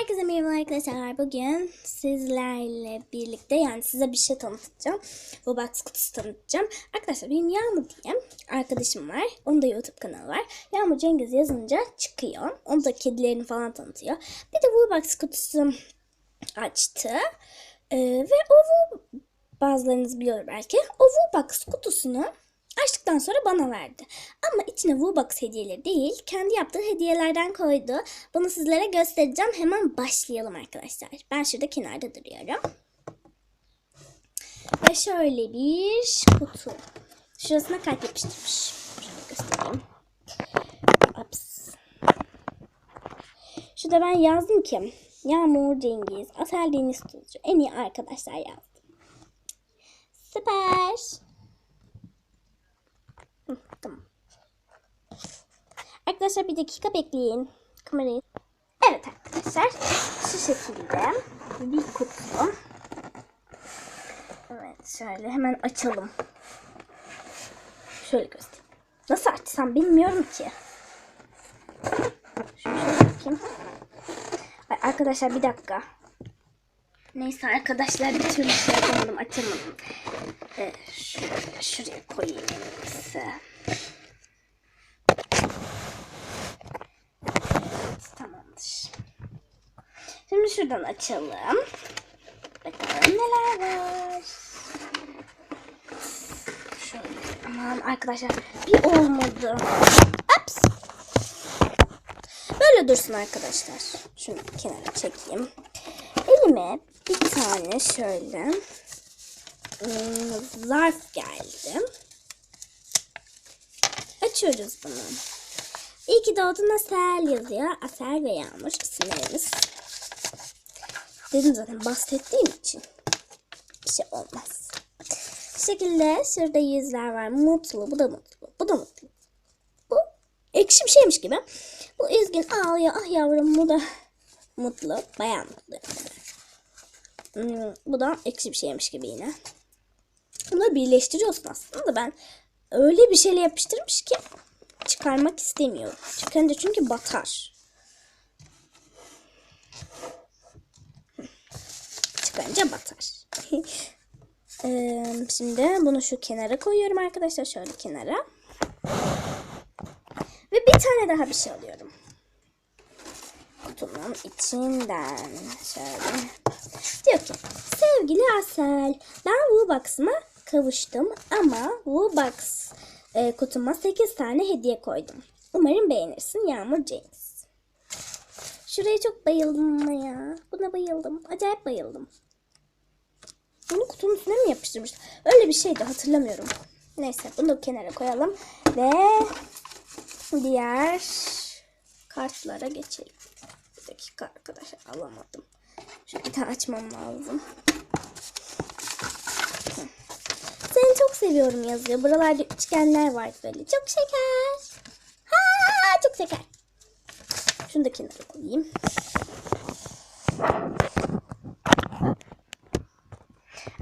Herkese merhaba arkadaşlar. Bugün sizlerle birlikte yani size bir şey tanıtacağım. Roblox kutusu tanıtacağım. Arkadaşlar benim Yağmur diye arkadaşım var. Onun da YouTube kanalı var. Yağmur Cengiz yazınca çıkıyor. Onu da kedilerini falan tanıtıyor. Bir de Roblox kutusu açtı. Ee, ve o bazılarınız biliyor belki. O Roblox kutusunu açtıktan sonra bana verdi. Ama içine Wobox hediyeleri değil, kendi yaptığı hediyelerden koydu. Bunu sizlere göstereceğim. Hemen başlayalım arkadaşlar. Ben şurada kenarda duruyorum. Ve şöyle bir kutu. Şurasına kalp yapıştırmış. Şöyle göstereyim. Ups. Şurada ben yazdım ki Yağmur Cengiz, Asel Deniz Tuzcu en iyi arkadaşlar yazdım. Süper. Tamam. Arkadaşlar bir dakika bekleyin. Kamerayı. Evet arkadaşlar. Şu şekilde bir kutu. Evet şöyle hemen açalım. Şöyle göstereyim. Nasıl açsam bilmiyorum ki. Şöyle bakayım. Ay, arkadaşlar bir dakika. Neyse arkadaşlar bir türlü şey yapamadım açamadım. Ee, şuraya koyayım en Şuradan açalım. Bakalım neler var. Aman arkadaşlar bir olmadı. Ups. Böyle dursun arkadaşlar. Şunu kenara çekeyim. Elime bir tane şöyle ım, zarf geldi. Açıyoruz bunu. İyi ki doğdun Asel yazıyor. Asel ve Yağmur isimlerimiz. Dedim zaten bahsettiğim için bir şey olmaz. Bu şekilde şurada yüzler var. Mutlu. Bu da mutlu. Bu da mutlu. Bu ekşi bir şeymiş gibi. Bu üzgün ağlıyor. Ah yavrum bu da mutlu. Bayağı mutlu. Hmm, bu da ekşi bir şeymiş gibi yine. Bunları birleştiriyorsun aslında. Ben öyle bir şeyle yapıştırmış ki çıkarmak istemiyorum. Çıkarınca çünkü batar. Çıkarınca batar. Ee, şimdi bunu şu kenara koyuyorum arkadaşlar. Şöyle kenara. Ve bir tane daha bir şey alıyorum. Kutunun içinden şöyle. Diyor ki sevgili Asel ben Wobox'ıma kavuştum ama Wobox e, kutuma 8 tane hediye koydum. Umarım beğenirsin Yağmur James. Şuraya çok bayıldım ya. Buna bayıldım. Acayip bayıldım. Bunu kutunun üstüne mi yapıştırmış? Öyle bir şeydi hatırlamıyorum. Neyse bunu da kenara koyalım. Ve diğer kartlara geçelim. Bir dakika arkadaşlar alamadım. Şu bir tane açmam lazım. Seni çok seviyorum yazıyor. Buralarda üçgenler var böyle. Çok şeker. Ha, çok şeker. Şunu da kenara koyayım.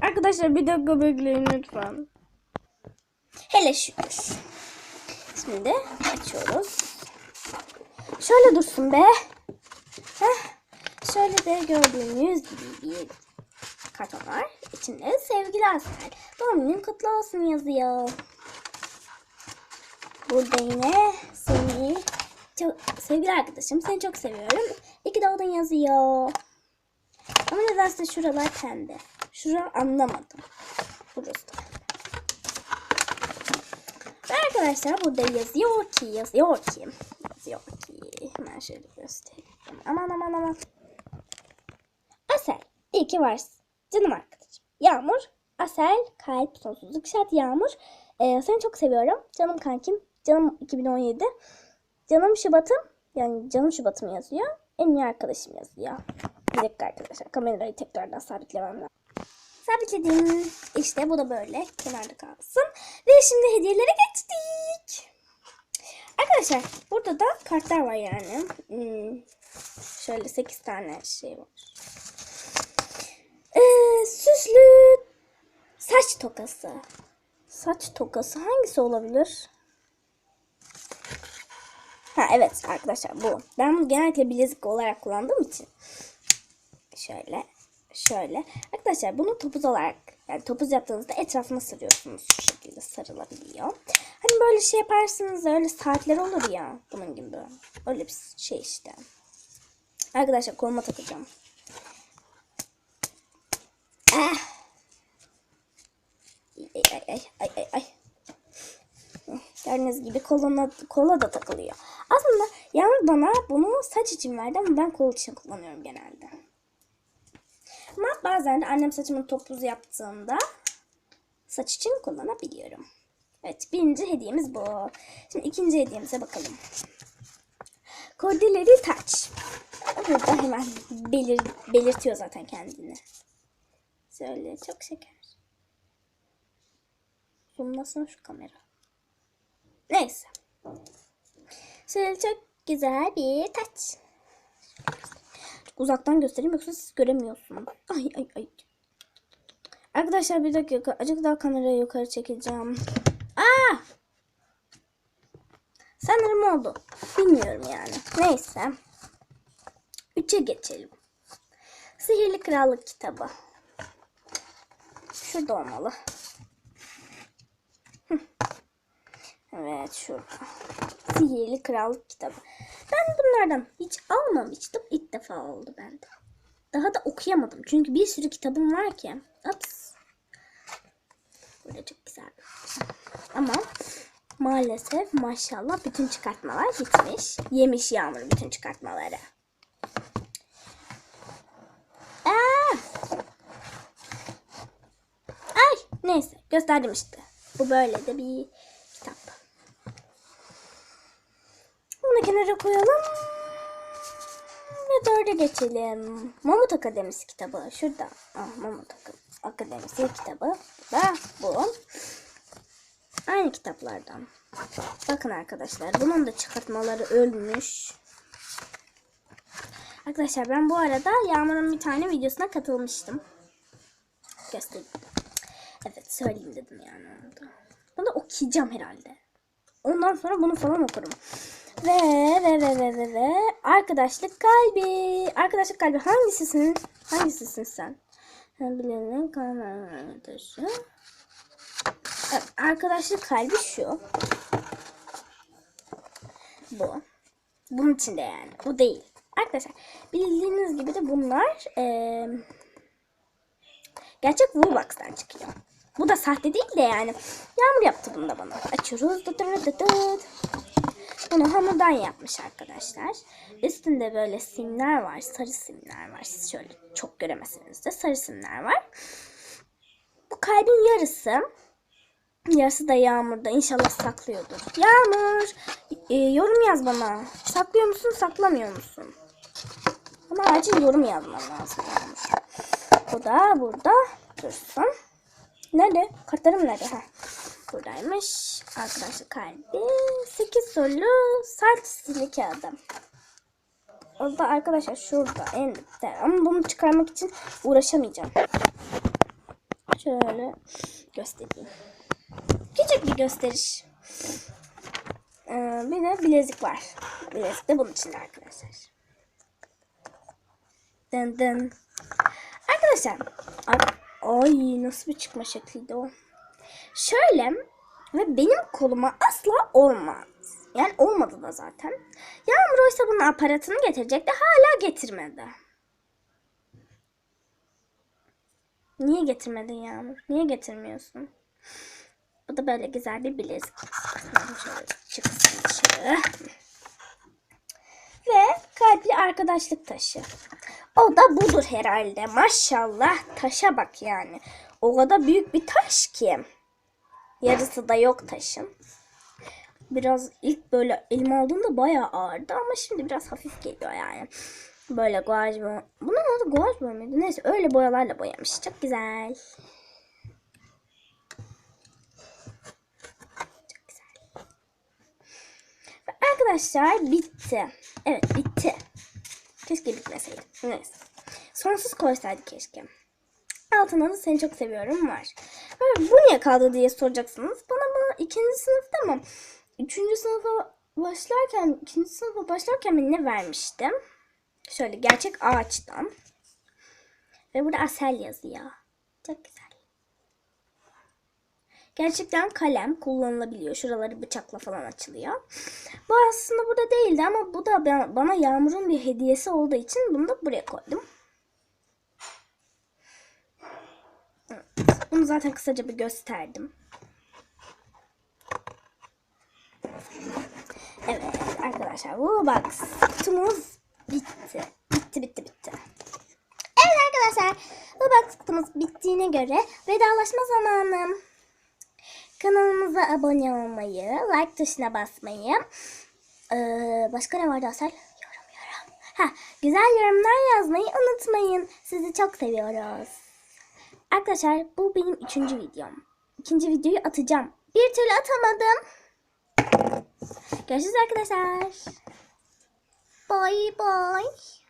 Arkadaşlar bir dakika bekleyin lütfen. Hele şükür. Şimdi açıyoruz. Şöyle dursun be. Heh. Şöyle de gördüğünüz gibi bir karton var. İçinde sevgili Asel. Doğum günün kutlu olsun yazıyor. Burada yine seni çok, sevgili arkadaşım seni çok seviyorum. İki doğdun yazıyor. Ama nedense şuralar pembe. Şura anlamadım. Burası da. Ve arkadaşlar burada yazıyor ki yazıyor ki yazıyor ki hemen şöyle göstereyim. Aman aman aman. Asel iyi ki varsın. Canım arkadaşım. Yağmur. Asel kalp sonsuzluk şart Yağmur. Ee, seni çok seviyorum. Canım kankim. Canım 2017. Canım Şubat'ım. Yani canım Şubat'ım yazıyor. En iyi arkadaşım yazıyor. Bir dakika arkadaşlar. Kamerayı tekrardan sabitlemem lazım. Sabitledim. İşte bu da böyle kenarda kalsın. Ve şimdi hediyelere geçtik. Arkadaşlar burada da kartlar var yani. Hmm, şöyle 8 tane şey var. Ee, süslü saç tokası. Saç tokası hangisi olabilir? Ha evet arkadaşlar bu. Ben bunu genellikle bilezik olarak kullandığım için. Şöyle. Şöyle. Arkadaşlar bunu topuz olarak yani topuz yaptığınızda etrafına sarıyorsunuz. Şu şekilde sarılabiliyor. Hani böyle şey yaparsınız öyle saatler olur ya. Bunun gibi. Öyle bir şey işte. Arkadaşlar koluma takacağım. Ah. Ay ay ay ay ay ay. Gördüğünüz gibi koluna, kola da takılıyor. Aslında Yağmur bana bunu saç için verdi ama ben kol için kullanıyorum genelde. Ama bazen de annem saçımın topuz yaptığında saç için kullanabiliyorum. Evet birinci hediyemiz bu. Şimdi ikinci hediyemize bakalım. Kordeleri taç. Burada hemen belir, belirtiyor zaten kendini. Şöyle çok şeker. Zoomlasın şu kamera. Neyse. Şöyle çok güzel bir taç. Uzaktan göstereyim yoksa siz göremiyorsunuz. Ay ay ay. Arkadaşlar bir dakika. Acık daha kamerayı yukarı çekeceğim. Aa! Sanırım oldu. Bilmiyorum yani. Neyse. Üçe geçelim. Sihirli Krallık kitabı. Şurada olmalı. Evet şurada. Sihirli Krallık kitabı. Ben bunlardan hiç almamıştım. İlk defa oldu bende. Daha da okuyamadım. Çünkü bir sürü kitabım var ki. Ups. Böyle çok güzel. Ama maalesef maşallah bütün çıkartmalar bitmiş. Yemiş Yağmur bütün çıkartmaları. Aa! Ay neyse gösterdim işte. Bu böyle de bir Bunu kenara koyalım. Ve dörde geçelim. Mamut Akademisi kitabı. Şurada. Ah, Mamut Ak- Akademisi kitabı. Da bu. Aynı kitaplardan. Bakın arkadaşlar. Bunun da çıkartmaları ölmüş. Arkadaşlar ben bu arada Yağmur'un bir tane videosuna katılmıştım. Göstereyim. Evet söyleyeyim dedim yani. Bunu okuyacağım herhalde. Ondan sonra bunu falan okurum. Ve ve ve ve ve ve arkadaşlık kalbi. Arkadaşlık kalbi hangisisin? Hangisisin sen? Bilenin arkadaşı. Evet, arkadaşlık kalbi şu. Bu. Bunun içinde yani. Bu değil. Arkadaşlar bildiğiniz gibi de bunlar eee gerçek Woolbox'tan çıkıyor. Bu da sahte değil de yani. Yağmur yaptı bunu da bana. Açıyoruz. Dıt dıt. Bunu hamurdan yapmış arkadaşlar. Üstünde böyle simler var. Sarı simler var. Siz şöyle çok göremezsiniz de sarı simler var. Bu kalbin yarısı. Yarısı da Yağmur'da. İnşallah saklıyordur. Yağmur! e, yorum yaz bana. Saklıyor musun, saklamıyor musun? Ama acil yorum yazman lazım Yağmur. Bu da burada dursun. Nerede? Kartlarım nerede? Ha. Buradaymış. Arkadaşlar kalbi. 8 soru sert stili kağıdı. Orada arkadaşlar şurada en dipte. Ama bunu çıkarmak için uğraşamayacağım. Şöyle göstereyim. Küçük bir gösteriş. Ee, bir de bilezik var. Bilezik de bunun içinde arkadaşlar. Dın dın. Arkadaşlar. ar- Ay nasıl bir çıkma şekliydi o. Şöyle ve benim koluma asla olmaz. Yani olmadı da zaten. Yağmur oysa bunun aparatını getirecekti. Hala getirmedi. Niye getirmedin Yağmur? Niye getirmiyorsun? Bu da böyle güzel bir bilezik. Şöyle çıksın dışarı. Ve kalpli arkadaşlık taşı. O da budur herhalde. Maşallah taşa bak yani. O kadar büyük bir taş ki. Yarısı da yok taşın. Biraz ilk böyle elime aldığımda bayağı ağırdı ama şimdi biraz hafif geliyor yani. Böyle guaj boya. Bunun adı guaj boya mıydı? Neyse öyle boyalarla boyamış. Çok güzel. Arkadaşlar bitti. Evet bitti. Keşke bitmeseydi. Neyse. Sonsuz koysaydı keşke. Altına da seni çok seviyorum var. Böyle, bu niye kaldı diye soracaksınız. Bana bunu ikinci sınıfta mı? Üçüncü sınıfa başlarken, ikinci sınıfa başlarken ben ne vermiştim? Şöyle gerçek ağaçtan. Ve burada Asel yazıyor. Çok güzel. Gerçekten kalem kullanılabiliyor. Şuraları bıçakla falan açılıyor. Bu aslında burada değildi ama bu da bana Yağmur'un bir hediyesi olduğu için bunu da buraya koydum. Bunu zaten kısaca bir gösterdim. Evet arkadaşlar bu box kutumuz bitti. Bitti bitti bitti. Evet arkadaşlar bu box kutumuz bittiğine göre vedalaşma zamanı. Kanalımıza abone olmayı, like tuşuna basmayı. Ee, başka ne vardı Asel? Yorum yorum. Ha, güzel yorumlar yazmayı unutmayın. Sizi çok seviyoruz. Arkadaşlar bu benim üçüncü videom. İkinci videoyu atacağım. Bir türlü atamadım. Görüşürüz arkadaşlar. Bye bye.